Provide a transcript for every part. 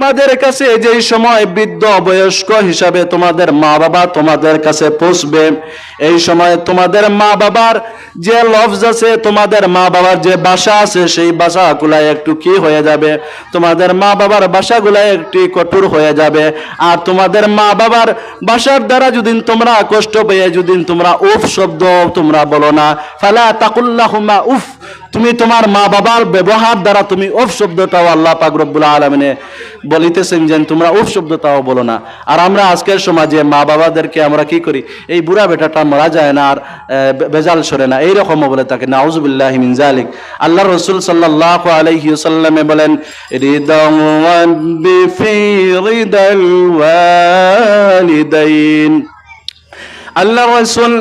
তোমাদের কাছে যেই সময় বৃদ্ধ বয়স্ক হিসাবে তোমাদের মা বাবা তোমাদের কাছে পৌঁছবে, এই সময় তোমাদের মা বাবার যে লফজ আছে, তোমাদের মা বাবার যে ভাষা আছে, সেই ভাষাগুলা একটু কি হয়ে যাবে? তোমাদের মা বাবার ভাষাগুলা একটি কঠোর হয়ে যাবে। আর তোমাদের মা বাবার বাসার দ্বারা যদি তোমরা কষ্ট পেয়ে যদি তোমরা উফ শব্দ তোমরা বলো না। ফালা তাকুল্লাহুমা উফ। তুমি তোমার মা বাবার ব্যবহার দ্বারা তুমি উফ শব্দটাও আল্লাহ পাক রব্বুল আলমিনে বলিতেছেন যে তোমরা উফ শব্দটাও বলো না। আর আমরা আজকের সমাজে মা বাবাদেরকে আমরা কি করি? এই বুড়া বেটাটা মারা যায় না আর বেজাল সরে না। এইরকম বলে তাকে, নাউজুবিল্লাহ মিন জালিক আল্লাহ রসুল সাল্লাহ আলাইহি সাল্লামে বলেন আল্লাহ রসুল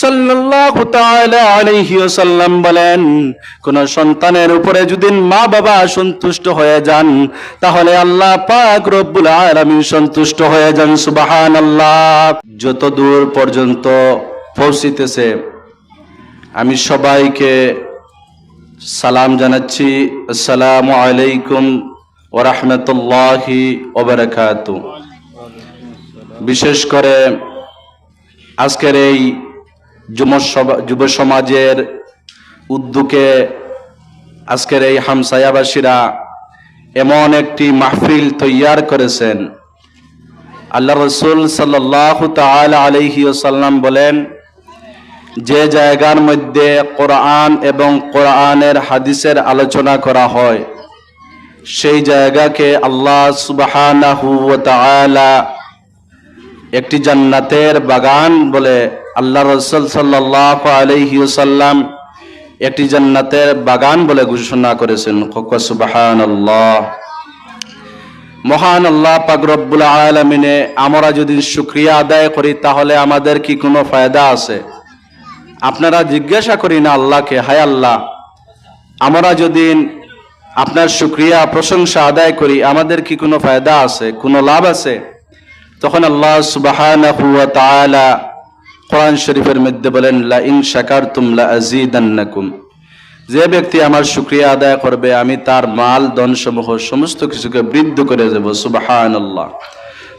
সাল্লাল্লাহু তাআলা আলাইহি ওয়াসাল্লাম বলেন, কোন সন্তানের উপরে যদি মা বাবা সন্তুষ্ট হয়ে যান, তাহলে আল্লাহ পাক রব্বুল আলামিন সন্তুষ্ট হয়ে যান, সুবহানাল্লাহ। যত দূর পর্যন্ত পৌঁছিতেছে, আমি সবাইকে সালাম জানাচ্ছি। আসসালামু আলাইকুম ওয়া রাহমাতুল্লাহি ওয়া বিশেষ করে আজকের এই যুব সমাজের উদ্যোগে আজকের এই হামসায়াবাসীরা এমন একটি মাহফিল তৈয়ার করেছেন। আল্লাহ রসুল সাল্লাহ তালা আলহি সাল্লাম বলেন, যে জায়গার মধ্যে কোরআন এবং কোরআনের হাদিসের আলোচনা করা হয়, সেই জায়গাকে আল্লাহ তাআলা একটি জান্নাতের বাগান বলে আল্লাহ রসুল সাল্লাহ আলহি সাল্লাম একটি জান্নাতের বাগান বলে ঘোষণা করেছেন। সুবাহান আল্লাহ মহান আল্লাহ পাক রব্বুল আলমিনে আমরা যদি শুক্রিয়া আদায় করি, তাহলে আমাদের কি কোনো ফায়দা আছে? আপনারা জিজ্ঞাসা করি না আল্লাহকে, হায় আল্লাহ। আমরা যদি আপনার শুক্রিয়া, প্রশংসা আদায় করি, আমাদের কি কোনো ফায়দা আছে? কোনো লাভ আছে? তখন আল্লাহ তাআলা কোরআন শরীফের মধ্যে বলেন, লা ইন শাকারতুম লা আযীদান্নাকুম। যে ব্যক্তি আমার শুকরিয়া আদায় করবে, আমি তার মাল ধন সমূহ সমস্ত কিছুকে বৃদ্ধি করে দেব, সুবহানাল্লাহ।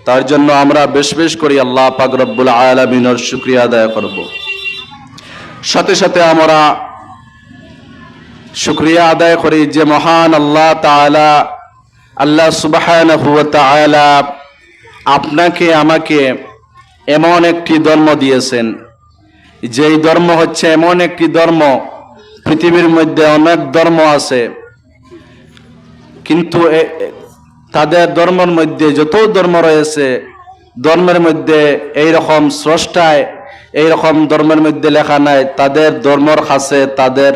তার জন্য আমরা বেশ বেশ করি আল্লাহ পাক রব্বুল আলামিনের শুকরিয়া আদায় করব। সাথে সাথে আমরা শুক্রিয়া আদায় করি যে মহান আল্লাহ তাআলা আল্লাহ তাআলা আপনাকে, আমাকে এমন একটি ধর্ম দিয়েছেন। যেই ধর্ম হচ্ছে এমন একটি ধর্ম, পৃথিবীর মধ্যে অনেক ধর্ম আছে। কিন্তু তাদের ধর্মের মধ্যে যত ধর্ম রয়েছে, ধর্মের মধ্যে এই রকম স্রষ্টায় এই রকম ধর্মের মধ্যে লেখা নাই, তাদের ধর্মর কাছে তাদের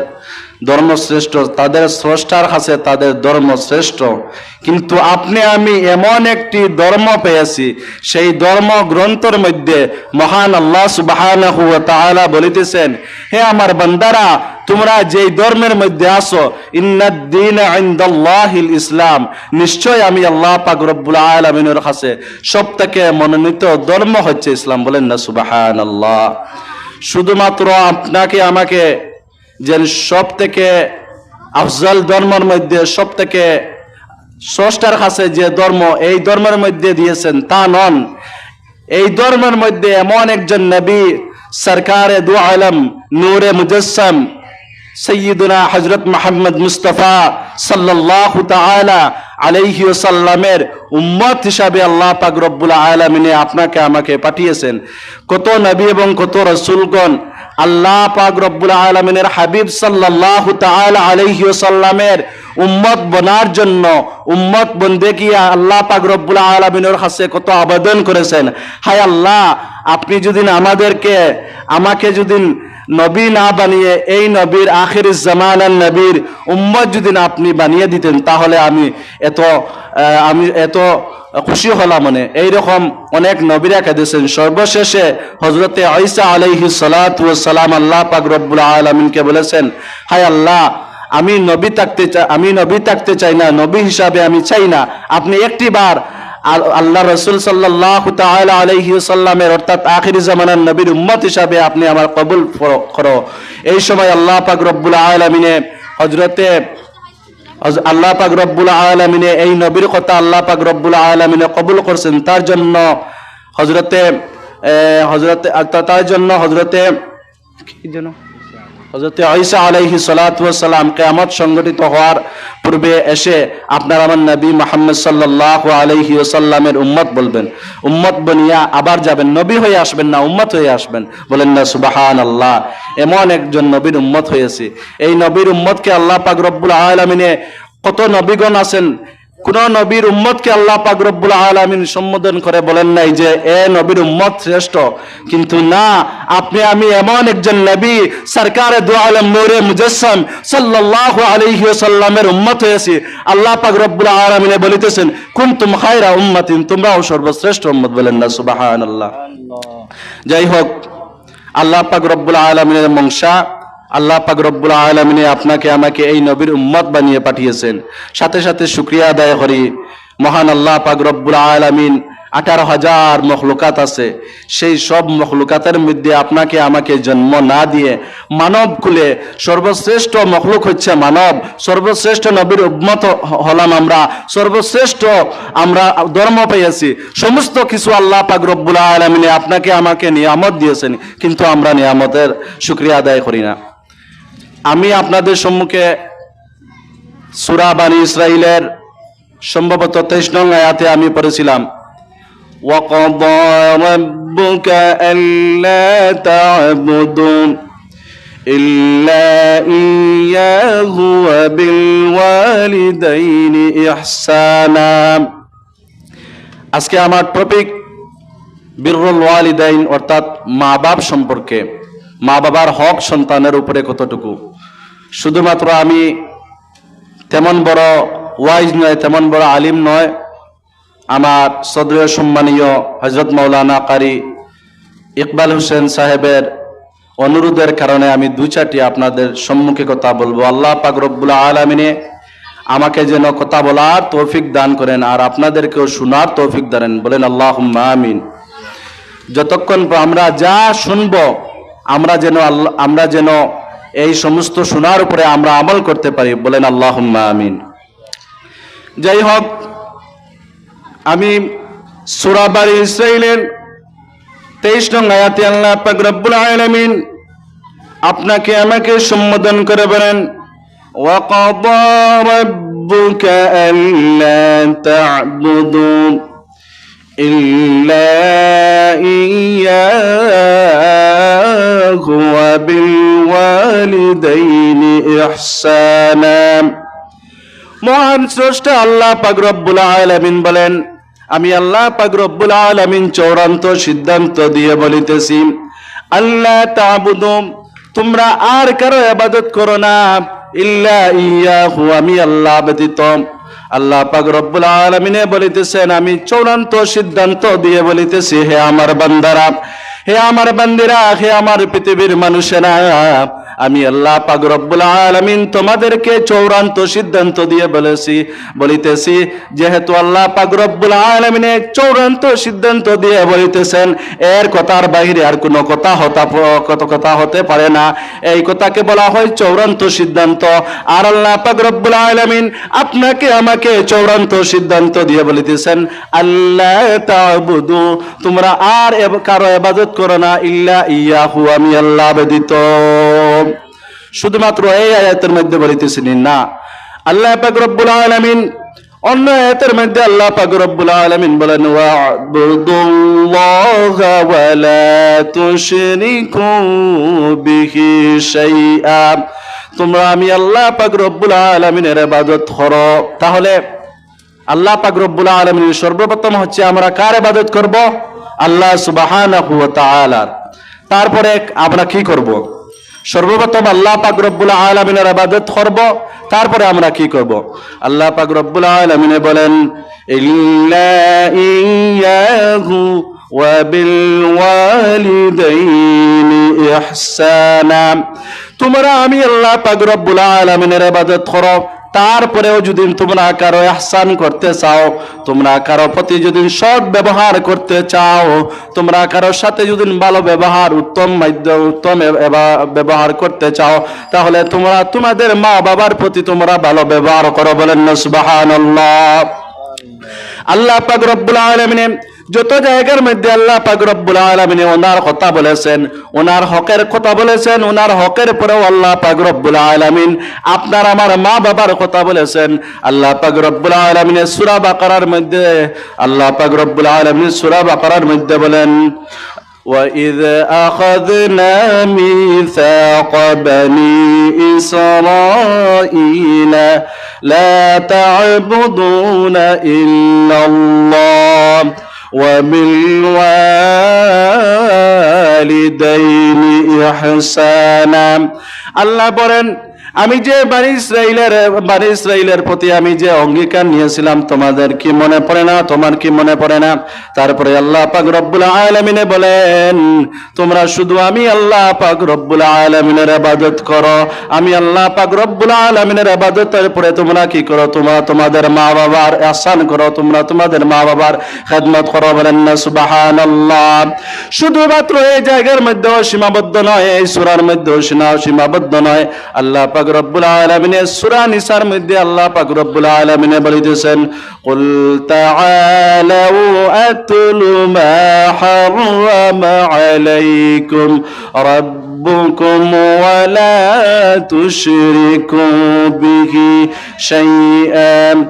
ধর্ম শ্রেষ্ঠ তাদের স্রষ্টার কাছে তাদের ধর্ম শ্রেষ্ঠ কিন্তু আপনি, আমি এমন একটি ধর্ম পেয়েছি, সেই ধর্ম গ্রন্থের মধ্যে মহান আল্লাহ তাআলা বলিতেছেন, হে আমার বান্দারা, তোমরা যেই ধর্মের মধ্যে আসো ইন্নাদ্দিন ইসলাম নিশ্চয় আমি আল্লাহ পাক রব্বুল আলামিনের কাছে সবথেকে মনোনীত ধর্ম হচ্ছে ইসলাম। বলেন না সুবাহান আল্লাহ শুধুমাত্র আপনাকে, আমাকে যে সব থেকে আফজল ধর্মের মধ্যে সব থেকে স্রষ্টার কাছে যে ধর্ম এই ধর্মের মধ্যে দিয়েছেন, তা নন। এই ধর্মের মধ্যে এমন একজন নবী, সরকারে দু আলম, নূরে মুজসম, সৈয়দুনা হজরত মোহাম্মদ মুস্তফা সাল্লাহ তাআলা আলাইহি সাল্লামের উম্মত হিসাবে আল্লাহ পাক রব্বুল আলমিনে আপনাকে আমাকে পাঠিয়েছেন। কত নবী এবং কত রসুলগণ আল্লাহ পাক রব্বুল আলমিনের হাবিব সাল্লাহ তাআলা আলাইহি সাল্লামের উম্মত বনার জন্য উম্মত বন্দে কি আল্লাহ পাক রব্বুল আলমিনের কাছে কত আবেদন করেছেন। হায় আল্লাহ, আপনি যদি আমাদেরকে, আমাকে যদি নবী না বানিয়ে এই নবীর আখির জামানার নবীর উম্মত যদি আপনি বানিয়ে দিতেন, তাহলে আমি এত আমি এত খুশি হলাম মানে। এইরকম অনেক নবীরা কেঁদেছেন। সর্বশেষে হজরতে আইসা আলাইহি সালাম আল্লাহ পাক রব্বুল আলমিনকে বলেছেন, হায় আল্লাহ, আমি নবী থাকতে চাই আমি নবী থাকতে চাই না, নবী হিসাবে আমি চাই না। আপনি একটি বার আল- আল্লাহ রসুল সাল্লাহ আলাইহি সাল্লামের অর্থাৎ আখিরি জামানার নবীর উম্মত হিসাবে আপনি আমার কবুল করো- এই সময় আল্লাহ পাক রব্বুল আলমিনে হজরতে হজ- আল্লাহ পাক রব্বুল আলমিনে এই নবীর কথা আল্লাহ পাক রব্বুল আলমিনে কবুল করছেন তার জন্য হজরতে হজরতে তার জন্য হজরতে হজরতে আইসা আলাইহি সালাম কেয়ামত সংগঠিত হওয়ার পূর্বে এসে আপনার আমার নবী মোহাম্মদ সাল্লাহ আলহি ওসাল্লামের উম্মত বলবেন। উম্মত বনিয়া আবার যাবেন, নবী হয়ে আসবেন না, উম্মত হয়ে আসবেন। বলেন না সুবাহান আল্লাহ এমন একজন নবীর উম্মত হয়েছে। এই নবীর উম্মতকে আল্লাহ পাক রব্বুল আলমিনে কত নবীগণ আছেন কোন নবীর উম্মতকে আল্লাহ পাক রব্বুল আলামিন সম্বোধন করে বলেন নাই যে, এ নবীর উম্মত শ্রেষ্ঠ। কিন্তু না, আপনি আমি এমন একজন নবী, সরকারে দু আলম নূরে মুজাসসাম সাল্লাল্লাহু আলাইহি ওয়াসাল্লামের উম্মত হয়েছি। আল্লাহ পাক রব্বুল আলামিনে বলিতেছেন, কুনতুম খায়রা উম্মাতিন, তোমরাও সর্বশ্রেষ্ঠ উম্মত বলেন না, সুবহানাল্লাহ। যাই হোক, আল্লাহ পাক রব্বুল আলমিনের মংসা আল্লাহ পাক রব্বুল আলমিনে আপনাকে, আমাকে এই নবীর উম্মত বানিয়ে পাঠিয়েছেন। সাথে সাথে শুক্রিয়া আদায় করি। মহান আল্লাহ পাক রব্বুল আলমিন আঠারো হাজার মখলুকাত আছে। সেই সব মখলুকাতের মধ্যে আপনাকে, আমাকে জন্ম না দিয়ে মানব কুলে সর্বশ্রেষ্ঠ মখলুক হচ্ছে মানব। সর্বশ্রেষ্ঠ নবীর উম্মত হলাম আমরা। সর্বশ্রেষ্ঠ আমরা ধর্ম পেয়েছি। সমস্ত কিছু আল্লাহ পাক রব্বুল আলমিনে আপনাকে, আমাকে নিয়ামত দিয়েছেন। কিন্তু আমরা নিয়ামতের শুক্রিয়া আদায় করি না। আমি আপনাদের সম্মুখে সুরা বানী ইসরাইলের সম্ভবত তেইশ নং আয়াতে আমি পড়েছিলাম وقضى ربك ألا تعبدوا إلا إياه وبالوالدين إحسانا আজকে আমার টপিক বিরুল ওয়ালিদাইন অর্থাৎ মা বাপ সম্পর্কে মা বাবার হক সন্তানের উপরে কতটুকু শুধুমাত্র আমি তেমন বড় ওয়াইজ নয়, তেমন বড় আলিম নয়। আমার সদরীয় সম্মানীয় হজরত মৌলানা কারি ইকবাল হোসেন সাহেবের অনুরোধের কারণে আমি দু চারটি আপনাদের সম্মুখে কথা বলব। আল্লাহ পাক রব্বুল আলমিনে আমাকে যেন কথা বলার তৌফিক দান করেন আর আপনাদেরকেও শোনার তৌফিক দান বলেন আল্লাহ আমিন। যতক্ষণ আমরা যা শুনব, আমরা যেন আল্লাহ আমরা যেন এই সমস্ত শোনার উপরে আমরা আমল করতে পারি বলেন আল্লাহ আমিন যাই হোক আমি সুরাবারি ইসরাইলের তেইশ নং আয়াতে আল্লাহ পাক রব্বুল আলামিন আপনাকে আমাকে সম্বোধন করে বলেন وقضى ربك ألا تعبدوا إلا মহান শ্রেষ্ঠ আল্লাহ পাক আলমিন বলেন, আমি আল্লাহ পাক আলমিন চৌড়ান্ত সিদ্ধান্ত দিয়ে বলিতেছি আল্লাহ তাবুদু, তোমরা আর কারও আবাদত করো না, ইল্লা আমি আল্লাহ ব্যতীত। আল্লাহ বলিতেছেন, আমি চূড়ান্ত সিদ্ধান্ত দিয়ে বলিতেছি, হে আমার বান্দারা, হে আমার বান্দিরা, হে আমার পৃথিবীর মানুষেরা আমি আল্লাহ পাক রব্বুল আলামিন তোমাদেরকে চৌরান্ত সিদ্ধান্ত দিয়ে বলেছি, বলিতেছি, যেহেতু আল্লাহ পাক রব্বুল আলামিনে চৌরান্ত সিদ্ধান্ত দিয়ে বলিতেছেন, এর কথার বাইরে আর কোনো কথা হতা কত কথা হতে পারে না। এই কথাকে বলা হয় চৌরান্ত সিদ্ধান্ত। আর আল্লাহ পাক রব্বুল আলামিন আপনাকে আমাকে চৌরান্ত সিদ্ধান্ত দিয়ে বলিতেছেন আল্লাহ তাবুদু, তোমরা আর কারও ইবাদত করো না, ইল্লা ইয়াহু, আমি আল্লাহ ব্যতীত। শুধুমাত্র এই আয়াতের মধ্যে বলিতেছেন না। আল্লাহ পাক আলামিন অন্য আয়াতের মধ্যে আল্লাহ পাক আলামিন বলেন তোমরা আমি আল্লাহ পাক আলামিনের ইবাদত করো। তাহলে আল্লাহ পাক রব্বুল সর্বপ্রথম হচ্ছে আমরা কার ইবাদত করব? আল্লাহ সুবহানাহু তারপরে আমরা কি করব? সর্বপ্রথম আল্লাহ পাক রব্বুল আলমিনের আবাদত করব, তারপরে আমরা কি করব? আল্লাহ পাক রব্বুল আলমিনে বলেন তোমরা আমি আল্লাহ পাক রব্বুল আলমিনের আবাদত করো তারপরেও যদি তোমরা কারও এহসান করতে চাও, তোমরা কারও প্রতি যদি সৎ ব্যবহার করতে চাও, তোমরা কারোর সাথে যদি ভালো ব্যবহার, উত্তম মাধ্যম উত্তম ব্যবহার করতে চাও, তাহলে তোমরা তোমাদের মা বাবার প্রতি তোমরা ভালো ব্যবহার করো বলেন না আল্লাহ পাক রব্বুল আলামিনে যত জায়গার মধ্যে আল্লাহ পাক রব্বুল আলামিনে ওনার কথা বলেছেন ওনার হকের কথা বলেছেন ওনার হকের পরেও আল্লাহ পাক রব্বুল আলামিন আপনার আমার মা বাবার কথা বলেছেন আল্লাহ পাক রব্বুল আলামিনে সূরা বাকারার মধ্যে আল্লাহ পাক রব্বুল আলামিন সূরা বাকারার মধ্যে বলেন وإذ أخذنا ميثاق بني إسرائيل لا تعبدون إلا الله وبالوالدين إحسانا الله বলেন আমি যে বানি ইসরাইলের বানি ইসরাইলের প্রতি আমি যে অঙ্গীকার নিয়েছিলাম, তোমাদের কি মনে পড়ে না? তোমার কি মনে পড়ে না? তারপরে আল্লাহ পাক রব্বুল আলামিনে বলেন, তোমরা শুধু আমি আল্লাহ পাক রব্বুল আলামিনের ইবাদত করো। আমি আল্লাহ পাক রব্বুল আলামিনের ইবাদতের পরে তোমরা কি করো? তোমরা তোমাদের মা বাবার আহসান করো, তোমরা তোমাদের মা বাবার খেদমত করো বলেন না, সুবহানাল্লাহ। শুধুমাত্র এই জায়গার মধ্যেও সীমাবদ্ধ নয়, এই সূরার মধ্যেও সীমাবদ্ধ নয়। আল্লাহ পাক রব্বুল আলামিনের সূরা নিসার মধ্যে আল্লাহ পাক রব্বুল আলামিনে বলিতেছেন কুল তাআলাউ আতলু মা হারামা আলাইকুম ربكم ولا تشركوا به شيئا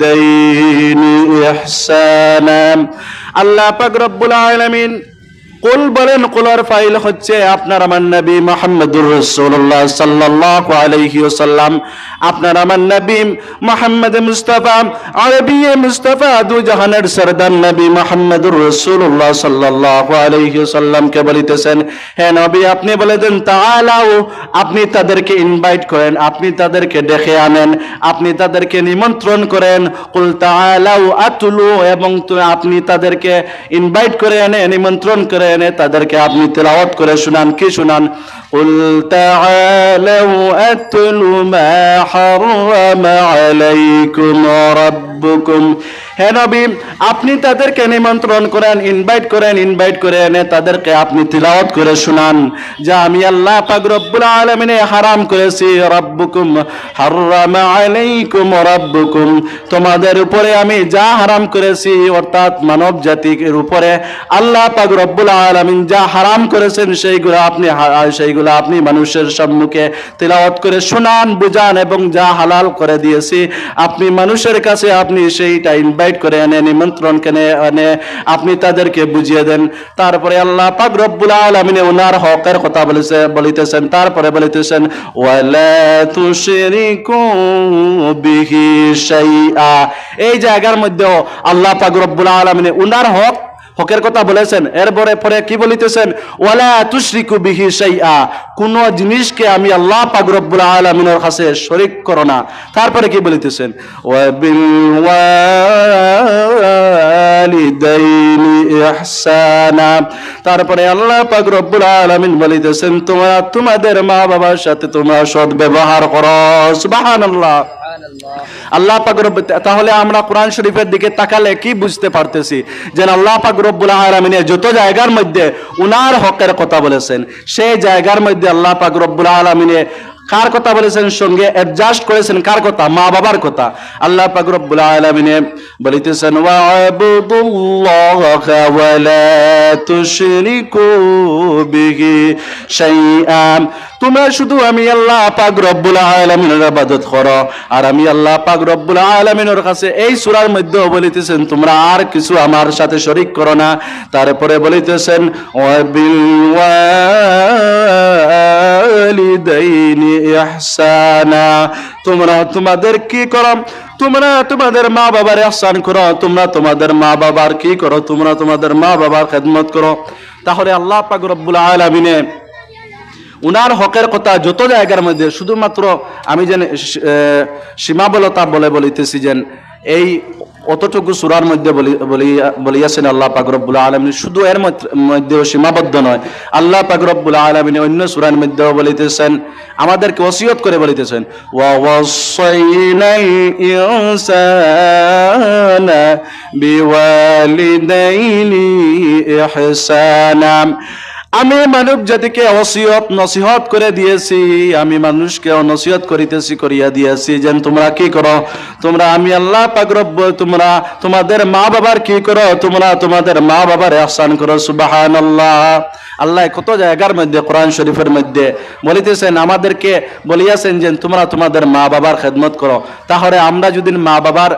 وبالوالدين إحسانا আল্লাহ পাক রব্বুল আলামিন কুল বলেন, কুলার ফাইল হচ্ছে আপনার আমার নবী মোহাম্মদুর রসুল্লাহ সাল্লাল্লাহু আলাইহি ওয়াসাল্লাম। আপনার আমার নবী মোহাম্মদ মুস্তাফা, আরবি মুস্তাফা, দু জাহানের সরদার নবী মোহাম্মদুর রসুল্লাহ সাল্লাল্লাহু আলাইহি ওয়াসাল্লামকে বলিতেছেন, হে নবী, আপনি বলে দেন তাআলাও আপনি তাদেরকে ইনভাইট করেন, আপনি তাদেরকে ডেকে আনেন, আপনি তাদেরকে নিমন্ত্রণ করেন। কুল তাআলাও আতুলু, এবং আপনি তাদেরকে ইনভাইট করে এনে নিমন্ত্রণ করে এনে তাদেরকে আপনি তেলাওয়াত করে শুনান কি শুনান قل تعالوا أتل ما حرم عليكم ربكم হে নবী আপনি তাদেরকে নিমন্ত্রণ করেন ইনভাইট করেন ইনভাইট করে এনে তাদেরকে আপনি তিলাওয়াত করে শুনান যা আমি আল্লাহ পাক রব্বুল আলামিনে হারাম করেছি রব্বুকুম হাররামা আলাইকুম রাব্বুকুম তোমাদের উপরে আমি যা হারাম করেছি অর্থাৎ মানব জাতির উপরে আল্লাহ পাক রব্বুল আলামিন যা হারাম করেছেন সেইগুলো আপনি সেইগুলো আপনি মানুষের সম্মুখে তিলাওয়াত করে শুনান, বুঝান এবং যা হালাল করে দিয়েছি, আপনি মানুষের কাছে আপনি সেইটা ইনভাইট করে এনে, নিমন্ত্রণ কেনে, এনে আপনি তাদেরকে বুঝিয়ে দেন। তারপরে আল্লাহ পাক রব্বুল আলামিন ওনার হকের কথা বলেছে, বলিতেছেন, তারপরে বলিতেছেন, ওয়ালা তুশরিকু বিহি শাইআ। এই জায়গার মধ্যেও আল্লাহ পাক রব্বুল আলামিন ওনার হক হকের কথা বলেছেন। এরপরে পরে কি বলিতেছেন? ওয়ালা তুশরিকু বিহি শাইআ। কোন জিনিসকে আমি আল্লাহ পাক রব্বুল আলামিনের কাছে শরীক করো না। তারপরে কি বলিতেছেন? ওয়া বিল ওয়ালিদাইনি ইহসানা। তারপরে আল্লাহ পাক রব্বুল আলামিন বলিতেছেন, তোমরা তোমাদের মা বাবার সাথে তোমরা সৎ ব্যবহার করো। সুবহানাল্লাহ। আল্লাহ পাক রব্ব তাহলে আমরা কোরআন শরীফের দিকে তাকালে কি বুঝতে পারতেছি? যে আল্লাহ পাক রব্বুল আলামিনের যত জায়গার মধ্যে উনার হকের কথা বলেছেন, সেই জায়গার মধ্যে আল্লাহ পাক রব্বুল আলামিনে কার কথা বলেছেন? সঙ্গে অ্যাডজাস্ট করেছেন কার কথা? মা বাবার কথা। আল্লাহ পাক রব্বুল বলিতেছেন, ওয়াবুদুল্লাহা তোমরা শুধু আমি আল্লাহ পাক রব্বুল আলামিনের ইবাদত করো, আর আমি আল্লাহ পাক রব্বুল আলামিনের কাছে এই সূরার মধ্যে বলিতেছেন, তোমরা আর কিছু আমার সাথে শরীক করো না। তারপরে বলিতেছেন তোমরা তোমাদের কি করো? তোমরা তোমাদের মা বাবার ইহসান করো, তোমরা তোমাদের মা বাবার কি করো? তোমরা তোমাদের মা বাবার খেদমত করো। তাহলে আল্লাহ পাক রব্বুল আলামিনে উনার হকের কথা যত জায়গার মধ্যে, শুধুমাত্র আমি যেন সীমাবলতা বলে বলিতেছি যেন, এই অতটুকু সুরার মধ্যে বলিয়াছেন আল্লাহ পাকরবুল্লা আলমিন। শুধু এর মধ্যেও সীমাবদ্ধ নয়, আল্লাহ পাকরবুল্লা আলমিন অন্য সুরার মধ্যেও বলিতেছেন, আমাদেরকে অসিয়ত করে বলিতেছেন বিওয়ালিদাইনি আমি মানব জাতিকে অসিয়ত, নসিহত করে দিয়েছি। আমি মানুষকে নসিহত করিতেছি, করিয়া দিয়েছি। যেন তোমরা কি করো? তোমরা আমি আল্লাহ পাক রব্ব, তোমরা তোমাদের মা বাবার কি করো? তোমরা তোমাদের মা বাবার আহসান করো। সুবাহানাল্লাহ। আল্লাহ কত জায়গার মধ্যে, কোরআন শরীফের মধ্যে বলিতেছেন, আমাদেরকে বলিয়াছেন যে তোমরা তোমাদের মা বাবার খেদমত করো। তাহলে আমরা যদি মা বাবার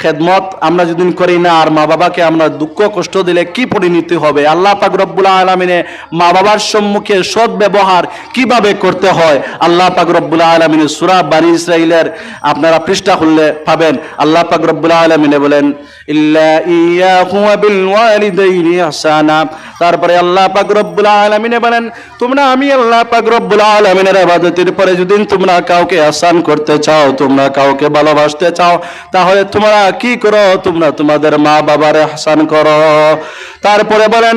খেদমত আমরা যদি করি না, আর মা বাবাকে আমরা দুঃখ, কষ্ট দিলে কি পরিণতি হবে? আল্লাহ পাক রব্বুল আলমিনে মা বাবার সম্মুখে সৎ ব্যবহার কীভাবে করতে হয়? আল্লাহ পাক রব্বুল আলমিনে সুরা বানী ইসরাইলের আপনারা পৃষ্ঠা খুললে পাবেন। আল্লাহ পাক রব্বুল আলমিনে বলেন ইল্লা তারপরে আল্লাহ পাক আলমিনে বলেন, তোমরা আমি আল্লাহ পাক আলমিনের ইবাদতের পরে যদি তোমরা কাউকে আসান করতে চাও, তোমরা কাউকে ভালোবাসতে চাও, তাহলে তোমরা কি করো? তোমরা তোমাদের মা বাবার হাসান করো। তারপরে বলেন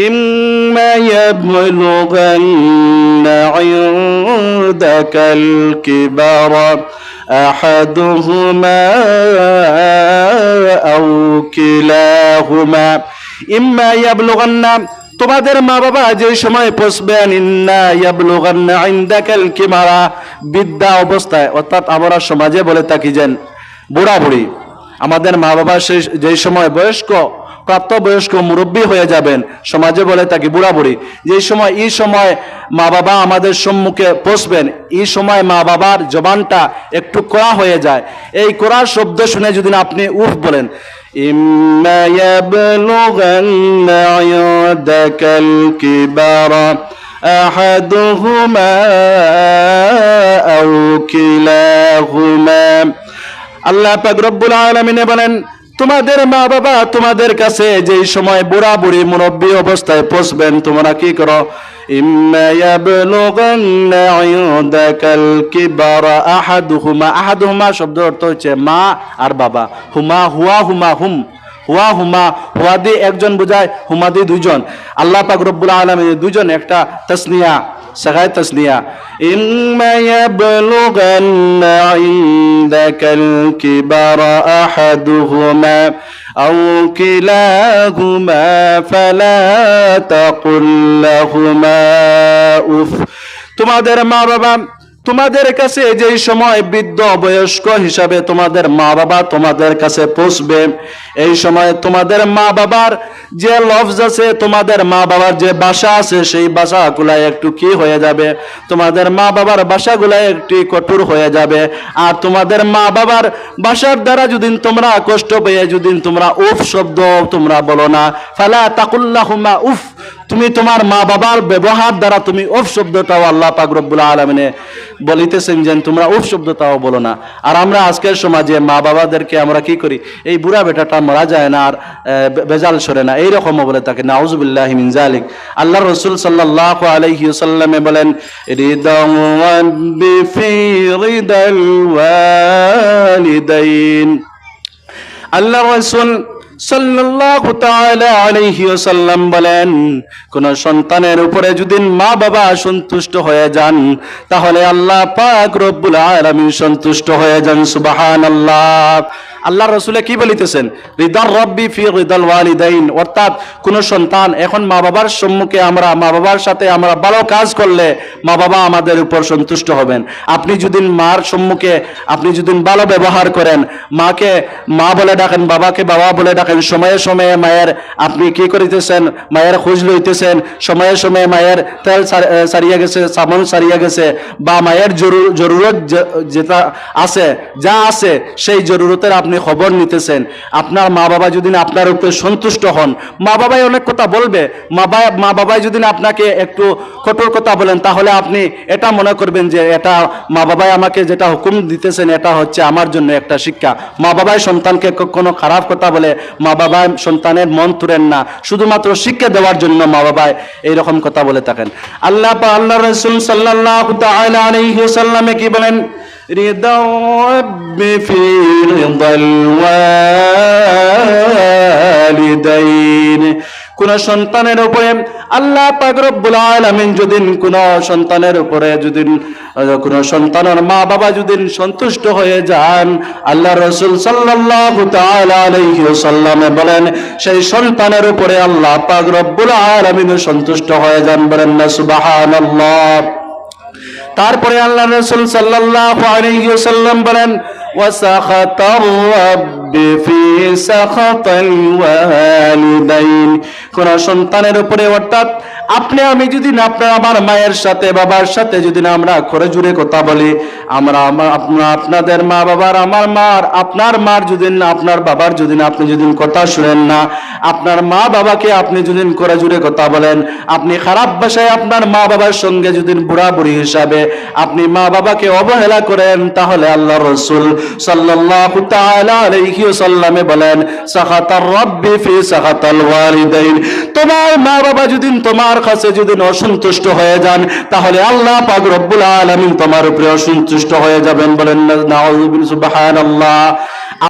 ইম্মা ইয়াবলুগান্না ইনদাকাল কিবারা أحدهما أو كلاهما إما يبلغن তোমাদের মা বাবা যে সময় পৌঁছবেন ইন্না ইয়াবলুগান্না ইনদাকাল কিমারা বিদ্যা অবস্থায় অর্থাৎ আমরা সমাজে বলে থাকি যেন বুড়া বুড়ি আমাদের মা বাবা সেই যেই সময় বয়স্ক প্রাপ্তবয়স্ক মুরব্বী হয়ে যাবেন সমাজে বলে থাকি বুড়া বুড়ি যে সময় এই সময় মা বাবা আমাদের সম্মুখে পৌঁছবেন এই সময় মা বাবার জবানটা একটু কড়া হয়ে যায় এই কড়া শব্দ শুনে যদি আপনি উফ বলেন إما يبلغن عندك الكبر أحدهما أو كلاهما আল্লাহ পাক রব্বুল আলামিনে বলেন তোমাদের মা বাবা তোমাদের কাছে যেই সময় বুড়া বুড়ি মুরব্বী অবস্থায় পৌঁছবেন, তোমরা কি করো? ইম্মা ইয়াবলুগান্না ইনদাকাল কিবারা আহাদুহুমা। আহাদুহুমা শব্দ অর্থ হচ্ছে মা আর বাবা। হুমা, হুয়া, হুমা, হুম। হুয়া, হুমা হুয়া দিয়ে একজন বোঝায় হুমা দিয়ে দুজন আল্লাহ পাক রব্বুল আলামিন দুজন একটা তাসনিয়া سغاية تسنية إما يبلغن عندك الكبر أحدهما أو كلاهما فلا تقل لهما أف তোমাদের মা বাবা তোমাদের কাছে যেই সময় বৃদ্ধ বয়স্ক হিসাবে তোমাদের মা বাবা তোমাদের কাছে পৌঁছবে, এই সময় তোমাদের মা বাবার যে লফজ আছে, তোমাদের মা বাবার যে বাসা আছে, সেই বাসাগুলাই একটু কি হয়ে যাবে? তোমাদের মা বাবার বাসাগুলাই একটি কঠোর হয়ে যাবে। আর তোমাদের মা বাবার বাসার দ্বারা যদি তোমরা কষ্ট পেয়ে যদি তোমরা উফ শব্দ তোমরা বলো না। ফালা তাকুল্লাহুমা উফ তুমি তোমার মা বাবার ব্যবহার দ্বারা তুমি উফ শব্দটাও আল্লাহ পাক রব্বুল আলমিনে বলিতেছেন যে তোমরা উফ শব্দটাও বলো না। আর আমরা আজকের সমাজে মা বাবাদেরকে আমরা কি করি? এই বুড়া বেটাটা মারা যায় না আর বেজাল সরে না। এইরকম বলে তাকে, নাউজুবিল্লাহ মিন জালিক আল্লাহ রসুল সাল্লাহ আলাইহি সাল্লামে বলেন আল্লাহ রসুল ওয়াসাল্লাম বলেন, কোন সন্তানের উপরে যদি মা বাবা সন্তুষ্ট হয়ে যান, তাহলে আল্লাহ পাক রব্বুল আলমী সন্তুষ্ট হয়ে যান সুবাহান আল্লাহ রসুলে কি বলিতেছেন? রিদার রব্বি ফি রিদাল ওয়ালিদাইন। অর্থাৎ কোন সন্তান এখন মা বাবার সম্মুখে আমরা, মা বাবার সাথে আমরা ভালো কাজ করলে মা বাবা আমাদের উপর সন্তুষ্ট হবেন। আপনি যদি মার সম্মুখে, আপনি যদি ভালো ব্যবহার করেন, মাকে, মা বলে ডাকেন, বাবাকে বাবা বলে ডাকেন, সময়ে সময়ে মায়ের, আপনি কি করিতেছেন? মায়ের খোঁজ লইতেছেন, সময়ে সময়ে মায়ের তেল সারিয়া গেছে, সাবন সারিয়া গেছে, বা মায়ের জরুর- জরুরত যেটা আছে, যা আছে, সেই জরুরতের আপনি খবর নিতেছেন। আপনার মা বাবা যদি আপনার উপরে সন্তুষ্ট হন, মা বাবাই অনেক কথা বলবে। মা বাবা, মা বাবাই যদি আপনাকে একটু কঠোর কথা বলেন, তাহলে আপনি এটা মনে করবেন যে এটা মা বাবাই আমাকে যেটা হুকুম দিতেছেন, এটা হচ্ছে আমার জন্য একটা শিক্ষা। মা বাবাই সন্তানকে কোনো খারাপ কথা বলে, মা বাবাই সন্তানের মন তুরেন না। শুধুমাত্র শিক্ষা দেওয়ার জন্য মা বাবাই এইরকম কথা বলে থাকেন। আল্লাহ আল্লাহ রসুল আলাইহি কি বলেন? رضا الرب في رضا الوالدين কোন সন্তানের উপরে আল্লাহ পাক রব্বুল আলামিন যদি কোন সন্তানের উপরে যদি আহ, কোন সন্তানের মা বাবা যদি সন্তুষ্ট হয়ে যান আল্লাহ রসুল সাল্লাল্লাহু তাআলা আলাইহি ওয়াসাল্লামে বলেন সেই সন্তানের উপরে আল্লাহ পাক রব্বুল আলামিন সন্তুষ্ট হয়ে যান বলেন না সুবহানাল্লাহ তারপরে আল্লাহ রসুল সাল্লাহ আলাইহি বলেন وسخط الرب في سخط الوالدين কোন সন্তানের উপরে অর্থাৎ আপনি আমি যদি না আপনার আমার মায়ের সাথে বাবার সাথে যদি না আমরা করে জুড়ে কথা বলি আমরা আমার আপনার আপনাদের মা বাবার আমার মার আপনার মার যদি না আপনার বাবার যদি না আপনি যদি কথা শুনেন না আপনার মা বাবাকে আপনি যদি করে জুড়ে কথা বলেন আপনি খারাপ ভাষায় আপনার মা বাবার সঙ্গে যদি বুড়া বুড়ি হিসাবে আপনি মা বাবাকে অবহেলা করেন তাহলে আল্লাহ রসুল তোমার মা বাবা যদি তোমার কাছে যদি অসন্তুষ্ট হয়ে যান, তাহলে আল্লাহ পাক রব্বুল আলামিন তোমার উপরে অসন্তুষ্ট হয়ে যাবেন বলেন না নাউযুবিল্লাহ সুবহানাল্লাহ।